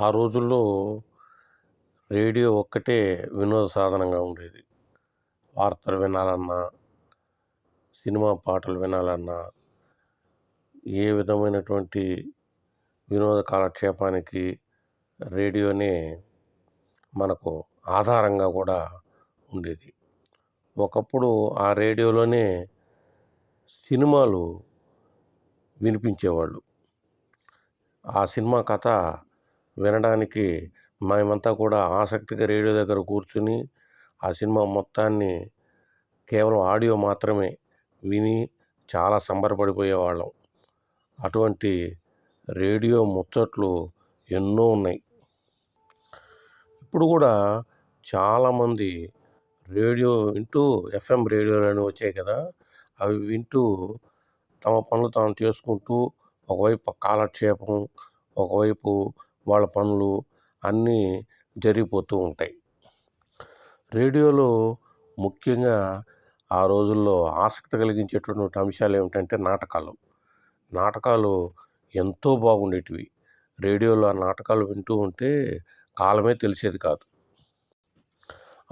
ఆ రోజుల్లో రేడియో ఒక్కటే వినోద సాధనంగా ఉండేది. వార్తలు వినాలన్నా సినిమా పాటలు వినాలన్నా ఏ విధమైనటువంటి వినోద కాలక్షేపానికి రేడియోనే మనకు ఆధారంగా కూడా ఉండేది. ఒకప్పుడు ఆ రేడియోలోనే సినిమాలు వినిపించేవాళ్ళు. ఆ సినిమా కథ వినడానికి మేమంతా కూడా ఆసక్తిగా రేడియో దగ్గర కూర్చుని ఆ సినిమా మొత్తాన్ని కేవలం ఆడియో మాత్రమే విని చాలా సంబరపడిపోయేవాళ్ళం. అటువంటి రేడియో ముచ్చట్లు ఎన్నో ఉన్నాయి. ఇప్పుడు కూడా చాలామంది రేడియో వింటూ ఎఫ్ఎం రేడియోలని వచ్చాయి కదా అవి వింటూ తమ పనులు తాము చేసుకుంటూ ఒకవైపు కాలక్షేపం ఒకవైపు వాళ్ళ పనులు అన్నీ జరిగిపోతూ ఉంటాయి. రేడియోలో ముఖ్యంగా ఆ రోజుల్లో ఆసక్తి కలిగించేటటువంటి అంశాలు ఏమిటంటే నాటకాలు. నాటకాలు ఎంతో బాగుండేటివి. రేడియోలో ఆ నాటకాలు వింటూ ఉంటే కాలమే తెలిసేది కాదు.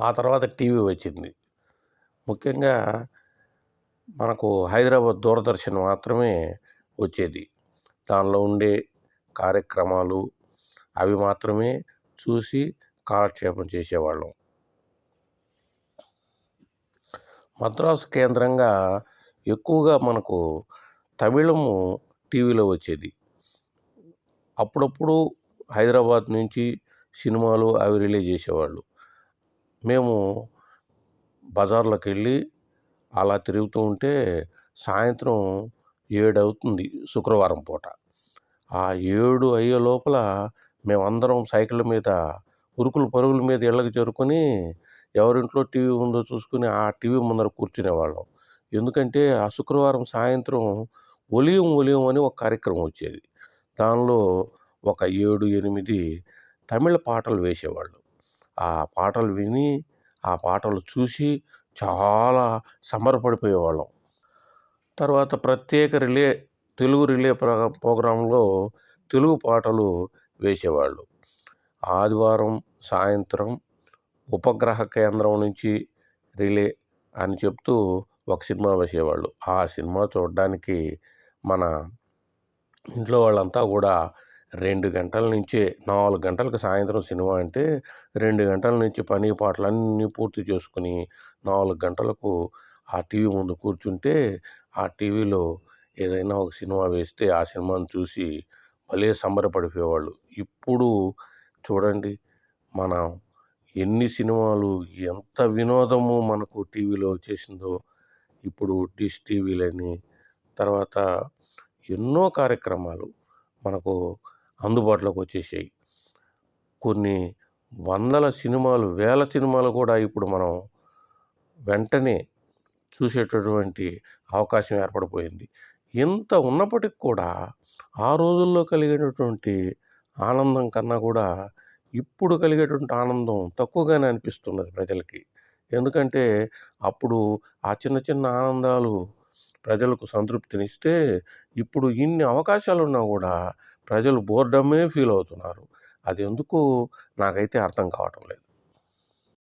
ఆ తర్వాత టీవీ వచ్చింది. ముఖ్యంగా మనకు హైదరాబాద్ దూరదర్శన్ మాత్రమే వచ్చేది. దానిలో ఉండే కార్యక్రమాలు అవి మాత్రమే చూసి కాలక్షేపం చేసేవాళ్ళం. మద్రాసు కేంద్రంగా ఎక్కువగా మనకు తమిళము టీవీలో వచ్చేది. అప్పుడప్పుడు హైదరాబాద్ నుంచి సినిమాలు అవి రిలీజ్ చేసేవాళ్ళు. మేము బజార్లోకి వెళ్ళి అలా తిరుగుతూ ఉంటే సాయంత్రం ఏడు అవుతుంది శుక్రవారం పూట. ఆ ఏడు అయ్యే లోపల మేమందరం సైకిళ్ళ మీద ఉరుకులు పరుగుల మీద ఇళ్ళకి చేరుకొని ఎవరింట్లో టీవీ ఉందో చూసుకుని ఆ టీవీ ముందర కూర్చునేవాళ్ళం. ఎందుకంటే ఆ శుక్రవారం సాయంత్రం ఒలియం ఒలియం అని ఒక కార్యక్రమం వచ్చేది. దానిలో ఒక ఏడు ఎనిమిది తమిళ పాటలు వేసేవాళ్ళు. ఆ పాటలు విని ఆ పాటలు చూసి చాలా సంబరపడిపోయేవాళ్ళం. తర్వాత ప్రత్యేక రిలే తెలుగు రిలే ప్రోగ్రాంలో తెలుగు పాటలు వేసేవాళ్ళు. ఆదివారం సాయంత్రం ఉపగ్రహ కేంద్రం నుంచి రిలే అని చెప్తూ ఒక సినిమా వేసేవాళ్ళు. ఆ సినిమా చూడడానికి మన ఇంట్లో వాళ్ళంతా కూడా రెండు గంటల నుంచే నాలుగు గంటలకు సాయంత్రం సినిమా అంటే రెండు గంటల నుంచి పని పాటలన్నీ పూర్తి చేసుకుని నాలుగు గంటలకు ఆ టీవీ ముందు కూర్చుంటే ఆ టీవీలో ఏదైనా ఒక సినిమా వేస్తే ఆ సినిమాను చూసి భలే సంబరపడిపోయేవాళ్ళు. ఇప్పుడు చూడండి మన ఎన్ని సినిమాలు ఎంత వినోదము మనకు టీవీలో వచ్చేసిందో ఇప్పుడు డిష్ టీవీలని తర్వాత ఎన్నో కార్యక్రమాలు మనకు అందుబాటులోకి వచ్చేసాయి. కొన్ని వందల సినిమాలు వేల సినిమాలు కూడా ఇప్పుడు మనం వెంటనే చూసేటటువంటి అవకాశం ఏర్పడిపోయింది. ఇంత ఉన్నప్పటికి కూడా ఆ రోజుల్లో కలిగేటటువంటి ఆనందం కన్నా కూడా ఇప్పుడు కలిగేటువంటి ఆనందం తక్కువగానే అనిపిస్తున్నది ప్రజలకి. ఎందుకంటే అప్పుడు ఆ చిన్న చిన్న ఆనందాలు ప్రజలకు సంతృప్తినిస్తే ఇప్పుడు ఇన్ని అవకాశాలు ఉన్నా కూడా ప్రజలు బోర్డమే ఫీల్ అవుతున్నారు. అది ఎందుకు నాకైతే అర్థం కావటం లేదు.